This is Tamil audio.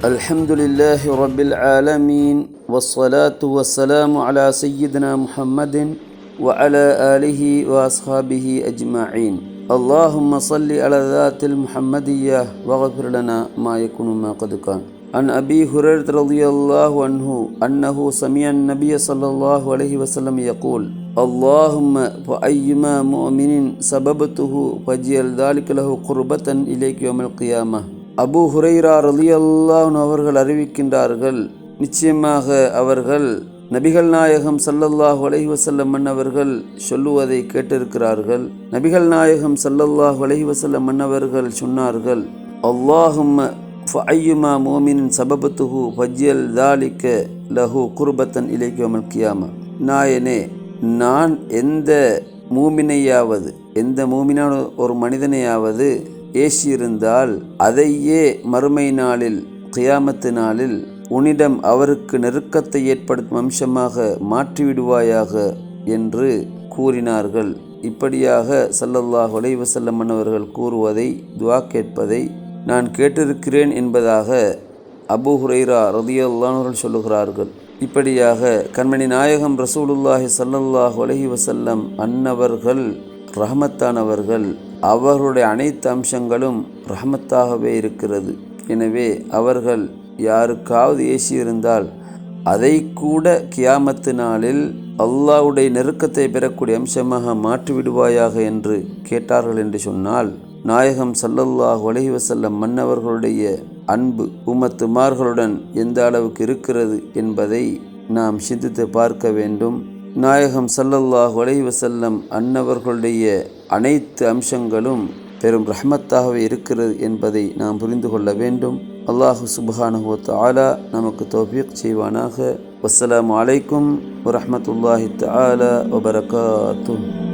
الحمد لله رب العالمين والصلاة والسلام على سيدنا محمد وعلى آله وأصحابه أجمعين. اللهم صل على ذات المحمدية واغفر لنا ما يكون ما قد كان. عن أبي هريرة رضي الله عنه أنه سمع النبي صلى الله عليه وسلم يقول اللهم فأيما مؤمن سببته فجعل ذلك له قربة إليك يوم القيامة. அபு ஹுரைரா ரலியல்லாஹ் அவர்கள் அறிவிக்கின்றார்கள் நிச்சயமாக அவர்கள் நபிகள் நாயகம் சல்லல்லாஹ் வலைஹி வசல்லம் மன்னவர்கள் சொல்லுவதை கேட்டிருக்கிறார்கள். நபிகள் நாயகம் சல்லல்லாஹ் வலைஹி வசல்லம் மன்னவர்கள் சொன்னார்கள் அல்லாஹும் ஃபையுமா மோமினின் சபபத்துஹு ஃபஜ்யல் தாலிக்க லஹு குர்பத்தன் இலைக்கியமல் கியாமா நாயனே நான் எந்த மூமினையாவது எந்த மூமினான ஒரு மனிதனையாவது ஏசியிருந்தால் அதையே மறுமை நாளில் கியாமத்து நாளில் உன்னிடம் அவருக்கு நெருக்கத்தை ஏற்படுத்தும் அம்சமாக மாற்றிவிடுவாயாக என்று கூறினார்கள். இப்படியாக சல்லல்லாஹ் உலைவசல்லம் அவர்கள் கூறுவதை துவா கேட்பதை நான் கேட்டிருக்கிறேன் என்பதாக அபு ஹுரைரா ரதியல்லானவர்கள் சொல்லுகிறார்கள். இப்படியாக கண்மணி நாயகம் ரசூலுல்லாஹி சல்லல்லாஹ் உலகி வசல்லம் அன்னவர்கள் ரஹமத்தானவர்கள் அவர்களுடைய அனைத்து அம்சங்களும் ரஹமத்தாகவே இருக்கிறது. எனவே அவர்கள் யாருக்காவது ஏசியிருந்தால் அதை கூட கியாமத்து நாளில் அல்லாவுடைய நெருக்கத்தை பெறக்கூடிய அம்சமாக மாற்றிவிடுவாயாக என்று கேட்டார்கள் என்று சொன்னால் நாயகம் சல்லல்லாஹ் ஒலகி வசல்லம் மன்னவர்களுடைய அன்பு உமத்துமார்களுடன் எந்த அளவுக்கு இருக்கிறது என்பதை நாம் சிந்தித்து பார்க்க வேண்டும். நாயகம் சல்லல்லாஹ் வலைவசல்லம் வசல்லம் அன்னவர்களுடைய அனைத்து அம்சங்களும் பெரும் ரஹமத்தாகவே இருக்கிறது என்பதை நாம் புரிந்து கொள்ள வேண்டும். அல்லாஹு சுபஹானுஹோ ஆலா நமக்கு தௌஃபீக் செய்வானாக. வசலாம் அலைக்கும் வரஹமத்துல்லாஹி தாலா வபரகாத்தும்